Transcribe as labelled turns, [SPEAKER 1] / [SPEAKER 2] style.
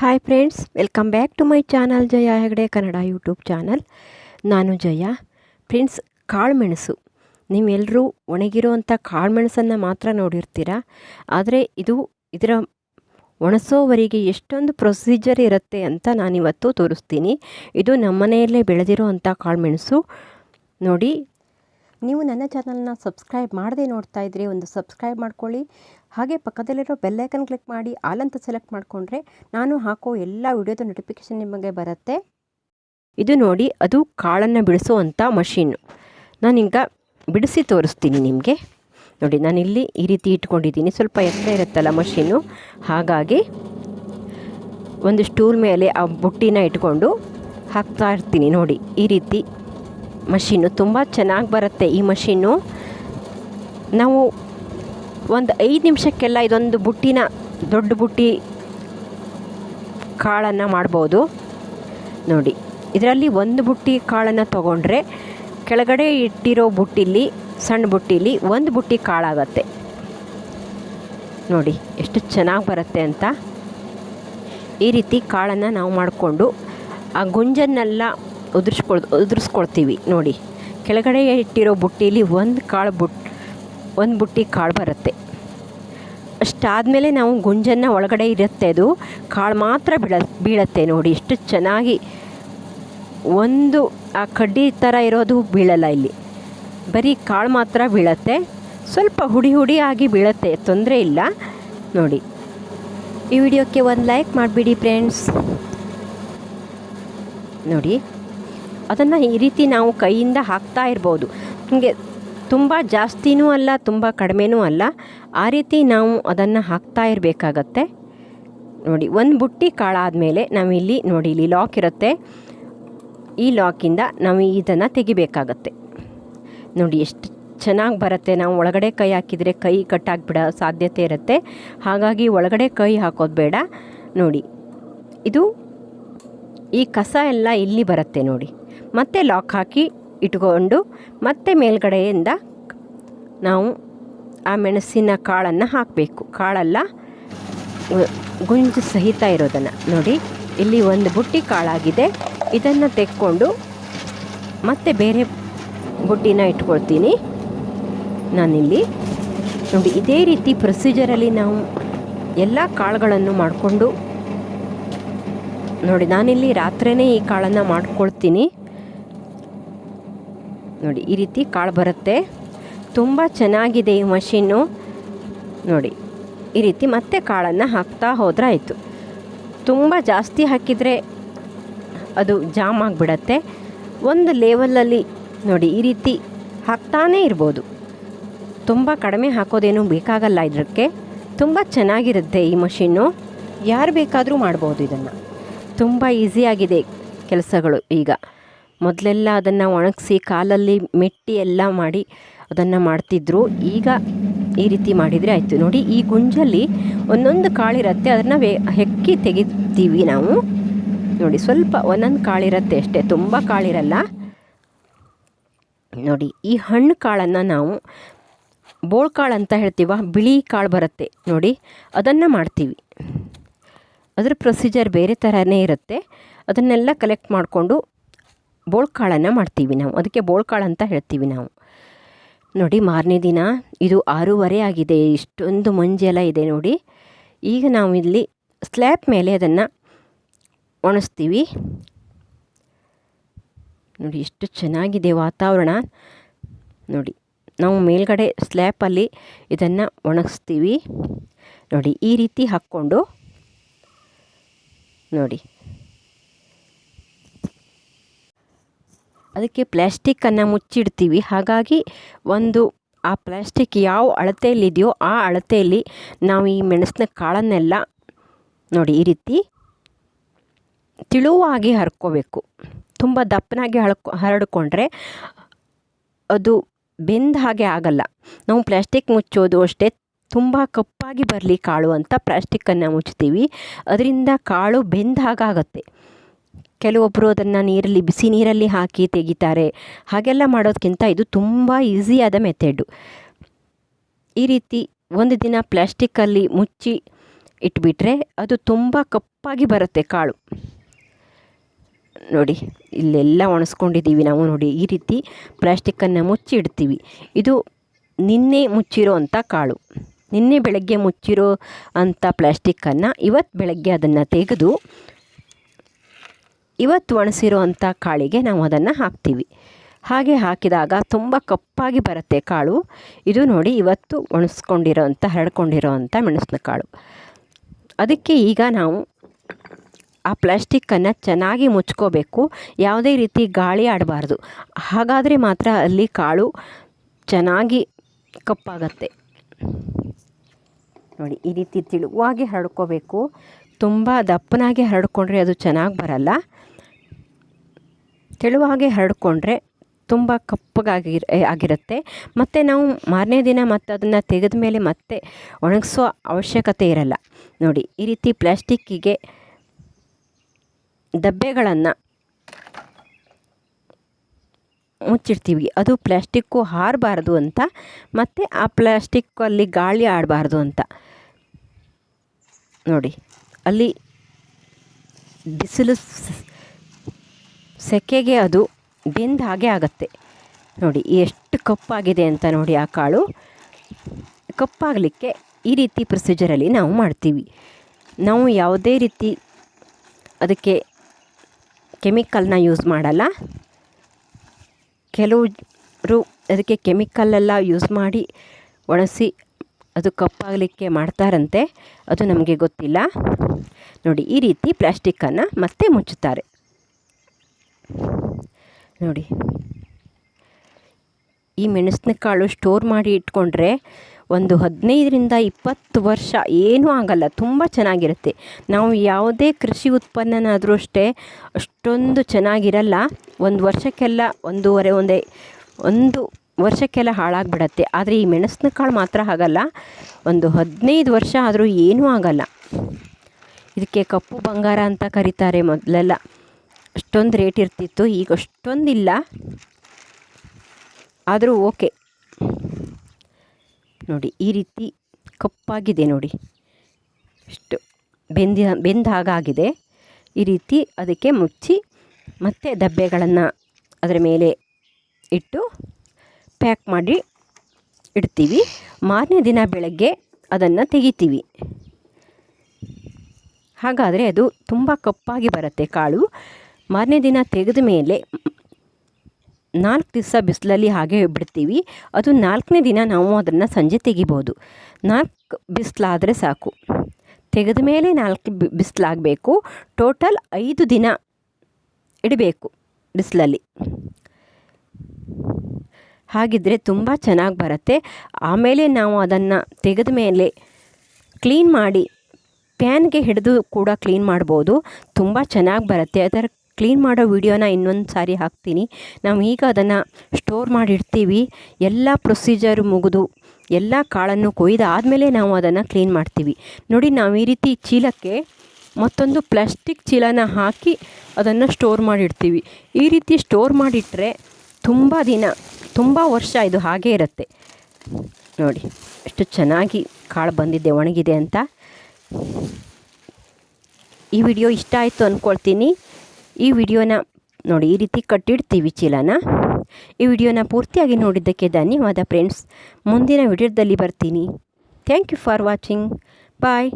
[SPEAKER 1] Hi friends welcome back to my channel Jaya Hegde Kannada YouTube channel ನಾನು Jaya. Friends ಕಾಳುಮೆಣಸು ನೀವೆಲ್ಲರೂ ಒಣಗಿರುವಂಥ ಕಾಳುಮೆಣಸನ್ನು ಮಾತ್ರ ನೋಡಿರ್ತೀರ? ಆದರೆ ಇದು ಇದರ ಒಣಸೋವರೆಗೆ ಎಷ್ಟೊಂದು ಪ್ರೊಸೀಜರ್ ಇರುತ್ತೆ ಅಂತ ನಾನಿವತ್ತು ತೋರಿಸ್ತೀನಿ. ಇದು ನಮ್ಮನೆಯಲ್ಲೇ ಬೆಳೆದಿರೋ ಬೆಳೆದಿರುವಂಥ ಕಾಳುಮೆಣಸು ನೋಡಿ ನೀವು ನನ್ನ ಚಾನಲ್ನ ಸಬ್ಸ್ಕ್ರೈಬ್ ಮಾಡದೇ ನೋಡ್ತಾ ಇದ್ರಿ ಒಂದು ಸಬ್ಸ್ಕ್ರೈಬ್ ಮಾಡ್ಕೊಳ್ಳಿ. ಹಾಗೆ ಪಕ್ಕದಲ್ಲಿರೋ ಬೆಲ್ಲೈಕನ್ ಕ್ಲಿಕ್ ಮಾಡಿ, ಆಲ್ ಅಂತ ಸೆಲೆಕ್ಟ್ ಮಾಡಿಕೊಂಡ್ರೆ ನಾನು ಹಾಕೋ ಎಲ್ಲ ವಿಡಿಯೋದ ನೋಟಿಫಿಕೇಶನ್ ನಿಮಗೆ ಬರುತ್ತೆ. ಇದು ನೋಡಿ, ಅದು ಕಾಳನ್ನು ಬಿಡಿಸುವಂಥ ಮಷೀನು. ನಾನೀಗ ಬಿಡಿಸಿ ತೋರಿಸ್ತೀನಿ ನಿಮಗೆ. ನೋಡಿ, ನಾನಿಲ್ಲಿ ಈ ರೀತಿ ಇಟ್ಕೊಂಡಿದ್ದೀನಿ. ಸ್ವಲ್ಪ ಎತ್ತರ ಇರುತ್ತಲ್ಲ ಮಷೀನು. ಹಾಗಾಗಿ ಒಂದು ಸ್ಟೂಲ್ ಮೇಲೆ ಆ ಬುಟ್ಟಿನ ಇಟ್ಕೊಂಡು ಹಾಕ್ತಾ ಇರ್ತೀನಿ ನೋಡಿ, ಈ ರೀತಿ. ಮಷೀನು ತುಂಬ ಚೆನ್ನಾಗಿ ಬರುತ್ತೆ ಈ ಮಷೀನು. ನಾವು ಒಂದು ಐದು ನಿಮಿಷಕ್ಕೆಲ್ಲ ಇದೊಂದು ಬುಟ್ಟಿನ, ದೊಡ್ಡ ಬುಟ್ಟಿ ಕಾಳನ್ನು ಮಾಡ್ಬೋದು. ನೋಡಿ, ಇದರಲ್ಲಿ ಒಂದು ಬುಟ್ಟಿ ಕಾಳನ್ನು ತೊಗೊಂಡ್ರೆ ಕೆಳಗಡೆ ಇಟ್ಟಿರೋ ಬುಟ್ಟಿಲಿ, ಸಣ್ಣ ಬುಟ್ಟಿಲಿ ಒಂದು ಬುಟ್ಟಿ ಕಾಳಾಗತ್ತೆ. ನೋಡಿ, ಎಷ್ಟು ಚೆನ್ನಾಗಿ ಬರುತ್ತೆ ಅಂತ. ಈ ರೀತಿ ಕಾಳನ್ನು ನಾವು ಮಾಡಿಕೊಂಡು, ಆ ಗುಂಜನ್ನೆಲ್ಲ ಉದುರಿಸ್ಕೊಳ್, ಉದುರಿಸ್ಕೊಳ್ತೀವಿ. ನೋಡಿ, ಕೆಳಗಡೆ ಇಟ್ಟಿರೋ ಬುಟ್ಟಿಲಿ ಒಂದು ಕಾಳು ಬುಟ್, ಒಂದು ಬುಟ್ಟಿ ಕಾಳು ಬರುತ್ತೆ. ಅಷ್ಟಾದಮೇಲೆ ನಾವು ಗುಂಜನ್ನು ಒಳಗಡೆ ಇರುತ್ತೆ ಅದು. ಕಾಳು ಮಾತ್ರ ಬೀಳ, ಬೀಳತ್ತೆ ನೋಡಿ ಎಷ್ಟು ಚೆನ್ನಾಗಿ ಒಂದು, ಆ ಕಡ್ಡಿ ಥರ ಇರೋದು ಬೀಳಲ್ಲ ಇಲ್ಲಿ. ಬರೀ ಕಾಳು ಮಾತ್ರ ಬೀಳತ್ತೆ. ಸ್ವಲ್ಪ ಹುಡಿ ಹುಡಿ ಆಗಿ ಬೀಳತ್ತೆ, ತೊಂದರೆ ಇಲ್ಲ. ನೋಡಿ, ಈ ವಿಡಿಯೋಕ್ಕೆ ಒಂದು ಲೈಕ್ ಮಾಡಿಬಿಡಿ ಫ್ರೆಂಡ್ಸ್. ನೋಡಿ ಅದನ್ನು ಈ ರೀತಿ ನಾವು ಕೈಯಿಂದ ಹಾಕ್ತಾ ಇರ್ಬೋದು. ಹಿಂಗೆ ತುಂಬ ಜಾಸ್ತಿನೂ ಅಲ್ಲ, ತುಂಬ ಕಡಿಮೆನೂ ಅಲ್ಲ. ಆ ರೀತಿ ನಾವು ಅದನ್ನು ಹಾಕ್ತಾ ಇರಬೇಕಾಗತ್ತೆ. ನೋಡಿ, ಒಂದು ಬುಟ್ಟಿ ಕಾಳಾದಮೇಲೆ ನಾವು ಇಲ್ಲಿ ನೋಡಿ, ಇಲ್ಲಿ ಲಾಕ್ ಇರುತ್ತೆ. ಈ ಲಾಕಿಂದ ನಾವು ಇದನ್ನು ತೆಗಿಬೇಕಾಗತ್ತೆ. ನೋಡಿ, ಎಷ್ಟು ಚೆನ್ನಾಗಿ ಬರುತ್ತೆ. ನಾವು ಒಳಗಡೆ ಕೈ ಹಾಕಿದರೆ ಕೈ ಕಟ್ಟಾಗಿಬಿಡೋ ಸಾಧ್ಯತೆ ಇರುತ್ತೆ. ಹಾಗಾಗಿ ಒಳಗಡೆ ಕೈ ಹಾಕೋದು ಬೇಡ. ನೋಡಿ, ಇದು ಈ ಕಸ ಎಲ್ಲ ಇಲ್ಲಿ ಬರುತ್ತೆ ನೋಡಿ. ಮತ್ತೆ ಲಾಕ್ ಹಾಕಿ ಇಟ್ಕೊಂಡು ಮತ್ತೆ ಮೇಲ್ಗಡೆಯಿಂದ ನಾವು ಆ ಮೆಣಸಿನ ಕಾಳನ್ನು ಹಾಕಬೇಕು. ಕಾಳಲ್ಲ, ಗುಂಜು ಸಹಿತ ಇರೋದನ್ನು ನೋಡಿ. ಇಲ್ಲಿ ಒಂದು ಬುಟ್ಟಿ ಕಾಳಾಗಿದೆ. ಇದನ್ನು ತೆಕ್ಕೊಂಡು ಮತ್ತೆ ಬೇರೆ ಬುಟ್ಟಿನ ಇಟ್ಕೊಳ್ತೀನಿ. ನಾನಿಲ್ಲಿ ನೋಡಿ, ಇದೇ ರೀತಿ ಪ್ರೊಸೀಜರಲ್ಲಿ ನಾವು ಎಲ್ಲ ಕಾಳುಗಳನ್ನು ಮಾಡಿಕೊಂಡು ನೋಡಿ, ನಾನಿಲ್ಲಿ ರಾತ್ರಿಯೇ ಈ ಕಾಳನ್ನು ಮಾಡ್ಕೊಳ್ತೀನಿ. ನೋಡಿ, ಈ ರೀತಿ ಕಾಳು ಬರುತ್ತೆ. ತುಂಬ ಚೆನ್ನಾಗಿದೆ ಈ ಮಷೀನು. ನೋಡಿ, ಈ ರೀತಿ ಮತ್ತೆ ಕಾಳನ್ನು ಹಾಕ್ತಾ ಹೋದ್ರೆ ಆಯಿತು ತುಂಬ ಜಾಸ್ತಿ ಹಾಕಿದರೆ ಅದು ಜಾಮ್ ಆಗಿಬಿಡತ್ತೆ. ಒಂದು ಲೆವೆಲಲ್ಲಿ ನೋಡಿ, ಈ ರೀತಿ ಹಾಕ್ತಾನೇ ಇರ್ಬೋದು. ತುಂಬ ಕಡಿಮೆ ಹಾಕೋದೇನು ಬೇಕಾಗಲ್ಲ ಇದಕ್ಕೆ ತುಂಬ ಚೆನ್ನಾಗಿರುತ್ತೆ ಈ ಮಷೀನು. ಯಾರು ಬೇಕಾದರೂ ಮಾಡ್ಬೋದು ಇದನ್ನು. ತುಂಬ ಈಸಿಯಾಗಿದೆ ಕೆಲಸಗಳು ಈಗ. ಮೊದಲೆಲ್ಲ ಅದನ್ನು ಒಣಗಿಸಿ ಕಾಲಲ್ಲಿ ಮೆಟ್ಟಿ ಎಲ್ಲ ಮಾಡಿ ಅದನ್ನು ಮಾಡ್ತಿದ್ರು. ಈಗ ಈ ರೀತಿ ಮಾಡಿದರೆ ಆಯಿತು. ನೋಡಿ, ಈ ಗುಂಜಲ್ಲಿ ಒಂದೊಂದು ಕಾಳಿರುತ್ತೆ ಅದನ್ನು ವೇ, ಹೆಕ್ಕಿ ತೆಗಿತೀವಿ ನಾವು. ನೋಡಿ, ಸ್ವಲ್ಪ ಒಂದೊಂದು ಕಾಳಿರುತ್ತೆ ಅಷ್ಟೇ, ತುಂಬ ಕಾಳಿರಲ್ಲ. ನೋಡಿ, ಈ ಹಣ್ಣು ಕಾಳನ್ನು ನಾವು ಬೋಳ್ಕಾಳು ಅಂತ ಹೇಳ್ತೀವ, ಬಿಳಿ ಕಾಳು ಬರುತ್ತೆ. ನೋಡಿ, ಅದನ್ನು ಮಾಡ್ತೀವಿ. ಅದರ ಪ್ರೊಸೀಜರ್ ಬೇರೆ ಥರನೇ ಇರುತ್ತೆ. ಅದನ್ನೆಲ್ಲ ಕಲೆಕ್ಟ್ ಮಾಡಿಕೊಂಡು ಬೋಳ್ಕಾಳನ್ನು ಮಾಡ್ತೀವಿ ನಾವು. ಅದಕ್ಕೆ ಬೋಳ್ಕಾಳು ಅಂತ ಹೇಳ್ತೀವಿ ನಾವು. ನೋಡಿ, ಮಾರನೇ ದಿನ ಇದು ಆರೂವರೆ ಆಗಿದೆ. ಇಷ್ಟೊಂದು ಮಂಜೆಲ್ಲ ಇದೆ ನೋಡಿ. ಈಗ ನಾವು ಇಲ್ಲಿ ಸ್ಲ್ಯಾಬ್ ಮೇಲೆ ಅದನ್ನು ಒಣಸ್ತೀವಿ. ನೋಡಿ, ಎಷ್ಟು ಚೆನ್ನಾಗಿದೆ ವಾತಾವರಣ. ನೋಡಿ, ನಾವು ಮೇಲ್ಗಡೆ ಸ್ಲ್ಯಾಪಲ್ಲಿ ಇದನ್ನು ಒಣಗಿಸ್ತೀವಿ ನೋಡಿ, ಈ ರೀತಿ ಹಾಕ್ಕೊಂಡು ನೋಡಿ. ಅದಕ್ಕೆ ಪ್ಲ್ಯಾಸ್ಟಿಕ್ಕನ್ನು ಮುಚ್ಚಿಡ್ತೀವಿ. ಹಾಗಾಗಿ ಒಂದು ಆ ಪ್ಲ್ಯಾಸ್ಟಿಕ್ ಯಾವ ಅಳತೆಯಲ್ಲಿದೆಯೋ ಆ ಅಳತೆಯಲ್ಲಿ ನಾವು ಈ ಮೆಣಸಿನ ಕಾಳನ್ನೆಲ್ಲ ನೋಡಿ ಈ ರೀತಿ ತಿಳುವಾಗಿ ಹರ್ಕೋಬೇಕು. ತುಂಬ ದಪ್ಪನಾಗಿ ಹಳ್ಕೊ ಹರಡ್ಕೊಂಡ್ರೆ ಅದು ಬೆಂದ ಹಾಗೆ ಆಗಲ್ಲ. ನಾವು ಪ್ಲ್ಯಾಸ್ಟಿಕ್ ಮುಚ್ಚೋದು ಅಷ್ಟೇ, ತುಂಬ ಕಪ್ಪಾಗಿ ಬರಲಿ ಕಾಳು ಅಂತ ಪ್ಲ್ಯಾಸ್ಟಿಕ್ಕನ್ನು ಮುಚ್ತೀವಿ. ಅದರಿಂದ ಕಾಳು ಬೆಂದ ಹಾಗಾಗತ್ತೆ. ಕೆಲವೊಬ್ಬರು ಅದನ್ನು ನೀರಲ್ಲಿ ಬಿಸಿ ನೀರಲ್ಲಿ ಹಾಕಿ ತೆಗಿತಾರೆ. ಹಾಗೆಲ್ಲ ಮಾಡೋದಕ್ಕಿಂತ ಇದು ತುಂಬ ಈಸಿಯಾದ ಮೆಥೆಡು ಈ ರೀತಿ ಒಂದು ದಿನ ಪ್ಲ್ಯಾಸ್ಟಿಕ್ಕಲ್ಲಿ ಮುಚ್ಚಿ ಇಟ್ಬಿಟ್ರೆ ಅದು ತುಂಬ ಕಪ್ಪಾಗಿ ಬರುತ್ತೆ ಕಾಳು. ನೋಡಿ, ಇಲ್ಲೆಲ್ಲ ಒಣಸ್ಕೊಂಡಿದ್ದೀವಿ ನಾವು ನೋಡಿ, ಈ ರೀತಿ ಪ್ಲ್ಯಾಸ್ಟಿಕ್ಕನ್ನು ಮುಚ್ಚಿ ಇಡ್ತೀವಿ. ಇದು ನಿನ್ನೆ ಮುಚ್ಚಿರೋ ಅಂಥ ಕಾಳು. ನಿನ್ನೆ ಬೆಳಗ್ಗೆ ಮುಚ್ಚಿರೋ ಅಂಥ ಪ್ಲ್ಯಾಸ್ಟಿಕ್ಕನ್ನು ಇವತ್ತು ಬೆಳಗ್ಗೆ ಅದನ್ನು ತೆಗೆದು ಇವತ್ತು ಒಣಸಿರೋ ಕಾಳಿಗೆ ನಾವು ಅದನ್ನು ಹಾಕ್ತೀವಿ. ಹಾಗೆ ಹಾಕಿದಾಗ ತುಂಬ ಕಪ್ಪಾಗಿ ಬರುತ್ತೆ ಕಾಳು. ಇದು ನೋಡಿ ಇವತ್ತು ಒಣಸ್ಕೊಂಡಿರೋ ಅಂಥ ಹರಡ್ಕೊಂಡಿರೋ ಮೆಣಸಿನ ಕಾಳು. ಅದಕ್ಕೆ ಈಗ ನಾವು ಆ ಪ್ಲಾಸ್ಟಿಕ್ಕನ್ನು ಚೆನ್ನಾಗಿ ಮುಚ್ಕೋಬೇಕು. ಯಾವುದೇ ರೀತಿ ಗಾಳಿ ಆಡಬಾರ್ದು. ಹಾಗಾದರೆ ಮಾತ್ರ ಅಲ್ಲಿ ಕಾಳು ಚೆನ್ನಾಗಿ ಕಪ್ಪಾಗತ್ತೆ. ನೋಡಿ, ಈ ರೀತಿ ತಿಳುವಾಗಿ ಹರಡ್ಕೋಬೇಕು. ತುಂಬ ದಪ್ಪನಾಗಿ ಹರಡ್ಕೊಂಡ್ರೆ ಅದು ಚೆನ್ನಾಗಿ ಬರಲ್ಲ. ತೆಳುವಾಗೆ ಹರಡ್ಕೊಂಡ್ರೆ ತುಂಬ ಕಪ್ಪಗಾಗಿ ಆಗಿರುತ್ತೆ. ಮತ್ತು ನಾವು ಮಾರನೇ ದಿನ ಮತ್ತು ಅದನ್ನು ತೆಗೆದ ಮೇಲೆ ಮತ್ತೆ ಒಣಗಿಸೋ ಅವಶ್ಯಕತೆ ಇರಲ್ಲ. ನೋಡಿ, ಈ ರೀತಿ ಪ್ಲ್ಯಾಸ್ಟಿಕ್ಕಿಗೆ ಡಬ್ಬೆಗಳನ್ನು ಮುಚ್ಚಿಡ್ತೀವಿ. ಅದು ಪ್ಲ್ಯಾಸ್ಟಿಕ್ಕು ಹಾರಬಾರ್ದು ಅಂತ, ಮತ್ತು ಆ ಪ್ಲಾಸ್ಟಿಕ್ಕಲ್ಲಿ ಗಾಳಿ ಆಡಬಾರ್ದು ಅಂತ. ನೋಡಿ, ಅಲ್ಲಿ ಬಿಸಿಲು ಸೆಕೆಗೆ ಅದು ಬೆಂದ ಹಾಗೆ ಆಗತ್ತೆ. ನೋಡಿ, ಎಷ್ಟು ಕಪ್ಪಾಗಿದೆ ಅಂತ ನೋಡಿ ಆ ಕಾಳು. ಕಪ್ಪಾಗಲಿಕ್ಕೆ ಈ ರೀತಿ ಪ್ರೊಸೀಜರಲ್ಲಿ ನಾವು ಮಾಡ್ತೀವಿ. ನಾವು ಯಾವುದೇ ರೀತಿ ಅದಕ್ಕೆ ಕೆಮಿಕಲ್ನ ಯೂಸ್ ಮಾಡಲ್ಲ. ಕೆಲವರು ಅದಕ್ಕೆ ಕೆಮಿಕಲ್ಲೆಲ್ಲ ಯೂಸ್ ಮಾಡಿ ಒಣಸಿ ಅದು ಕಪ್ಪಾಗಲಿಕ್ಕೆ ಮಾಡ್ತಾರಂತೆ, ಅದು ನಮಗೆ ಗೊತ್ತಿಲ್ಲ. ನೋಡಿ, ಈ ರೀತಿ ಪ್ಲಾಸ್ಟಿಕ್ಕನ್ನು ಮತ್ತೆ ಮುಚ್ಚುತ್ತಾರೆ. ನೋಡಿ. ಈ ಮೆಣಸಿನಕಾಳು ಸ್ಟೋರ್ ಮಾಡಿ ಇಟ್ಕೊಂಡ್ರೆ ಒಂದು ಹದಿನೈದರಿಂದ ಇಪ್ಪತ್ತು ವರ್ಷ ಏನೂ ಆಗಲ್ಲ, ತುಂಬ ಚೆನ್ನಾಗಿರುತ್ತೆ. ನಾವು ಯಾವುದೇ ಕೃಷಿ ಉತ್ಪನ್ನನಾದರೂ ಅಷ್ಟೇ ಅಷ್ಟೊಂದು ಚೆನ್ನಾಗಿರಲ್ಲ, ಒಂದು ವರ್ಷಕ್ಕೆಲ್ಲ ಒಂದೂವರೆ, ಒಂದೇ, ಒಂದು ವರ್ಷಕ್ಕೆಲ್ಲ ಹಾಳಾಗಿಬಿಡತ್ತೆ. ಆದರೆ ಈ ಮೆಣಸಿನಕಾಳು ಮಾತ್ರ ಆಗಲ್ಲ, ಒಂದು ಹದಿನೈದು ವರ್ಷ ಆದರೂ ಏನೂ ಆಗಲ್ಲ. ಇದಕ್ಕೆ ಕಪ್ಪು ಬಂಗಾರ ಅಂತ ಕರೀತಾರೆ ಮೊದಲೆಲ್ಲ. ಅಷ್ಟೊಂದು ರೇಟ್ ಇರ್ತಿತ್ತು, ಈಗ ಅಷ್ಟೊಂದಿಲ್ಲ. ಆದರೂ ಓಕೆ. ನೋಡಿ, ಈ ರೀತಿ ಕಪ್ಪಾಗಿದೆ ನೋಡಿ. ಇಷ್ಟು ಬೆಂದಿ ಬೆಂದ ಹಾಗಾಗಿದೆ. ಈ ರೀತಿ ಅದಕ್ಕೆ ಮುಚ್ಚಿ ಮತ್ತೆ ಡಬ್ಬೆಗಳನ್ನು ಅದರ ಮೇಲೆ ಇಟ್ಟು ಪ್ಯಾಕ್ ಮಾಡಿ ಇಡ್ತೀವಿ. ಮಾರನೇ ದಿನ ಬೆಳಗ್ಗೆ ಅದನ್ನು ತೆಗಿತೀವಿ. ಹಾಗಾದರೆ ಅದು ತುಂಬ ಕಪ್ಪಾಗಿ ಬರುತ್ತೆ ಕಾಳು. ಮಾರನೇ ದಿನ ತೆಗೆದ ಮೇಲೆ ನಾಲ್ಕು ದಿವಸ ಬಿಸಿಲಲ್ಲಿ ಹಾಗೆ ಬಿಡ್ತೀವಿ. ಅದು ನಾಲ್ಕನೇ ದಿನ ನಾವು ಅದನ್ನು ಸಂಜೆ ತೆಗಿಬೋದು. ನಾಲ್ಕು ಬಿಸಿಲಾದರೆ ಸಾಕು. ತೆಗೆದ ಮೇಲೆ ನಾಲ್ಕು ಬಿಸಿಲಾಗಬೇಕು. ಟೋಟಲ್ ಐದು ದಿನ ಇಡಬೇಕು ಬಿಸಿಲಲ್ಲಿ. ಹಾಗಿದ್ದರೆ ತುಂಬ ಚೆನ್ನಾಗಿ ಬರುತ್ತೆ. ಆಮೇಲೆ ನಾವು ಅದನ್ನು ತೆಗೆದ ಮೇಲೆ ಕ್ಲೀನ್ ಮಾಡಿ, ಪ್ಯಾನ್ಗೆ ಹಿಡಿದು ಕೂಡ ಕ್ಲೀನ್ ಮಾಡ್ಬೋದು. ತುಂಬ ಚೆನ್ನಾಗಿ ಬರುತ್ತೆ. ಅದರ ಕ್ಲೀನ್ ಮಾಡೋ ವಿಡಿಯೋನ ಇನ್ನೊಂದು ಸಾರಿ ಹಾಕ್ತೀನಿ. ನಾವು ಈಗ ಅದನ್ನು ಸ್ಟೋರ್ ಮಾಡಿಡ್ತೀವಿ ಎಲ್ಲ ಪ್ರೊಸೀಜರ್ ಮುಗಿದು, ಎಲ್ಲ ಕಾಳನ್ನು ಕೊಯ್ದಾದಮೇಲೆ ನಾವು ಅದನ್ನು ಕ್ಲೀನ್ ಮಾಡ್ತೀವಿ. ನೋಡಿ, ನಾವು ಈ ರೀತಿ ಚೀಲಕ್ಕೆ ಮತ್ತೊಂದು ಪ್ಲಾಸ್ಟಿಕ್ ಚೀಲನ ಹಾಕಿ ಅದನ್ನು ಸ್ಟೋರ್ ಮಾಡಿಡ್ತೀವಿ ಈ ರೀತಿ ಸ್ಟೋರ್ ಮಾಡಿಟ್ರೆ ತುಂಬ ದಿನ, ತುಂಬ ವರ್ಷ ಇದು ಹಾಗೇ ಇರುತ್ತೆ. ನೋಡಿ, ಎಷ್ಟು ಚೆನ್ನಾಗಿ ಕಾಳು ಬಂದಿದೆ, ಒಣಗಿದೆ ಅಂತ. ಈ ವಿಡಿಯೋ ಇಷ್ಟ ಆಯಿತು ಅಂದ್ಕೊಳ್ತೀನಿ ಈ ವಿಡಿಯೋನ ನೋಡಿ, ಈ ರೀತಿ ಕಟ್ಟಿಡ್ತೀವಿ ಚೀಲನ. ಈ ವಿಡಿಯೋನ ಪೂರ್ತಿಯಾಗಿ ನೋಡಿದ್ದಕ್ಕೆ ಧನ್ಯವಾದ ಫ್ರೆಂಡ್ಸ್ ಮುಂದಿನ ವಿಡಿಯೋದಲ್ಲಿ ಬರ್ತೀನಿ. Thank you for watching bye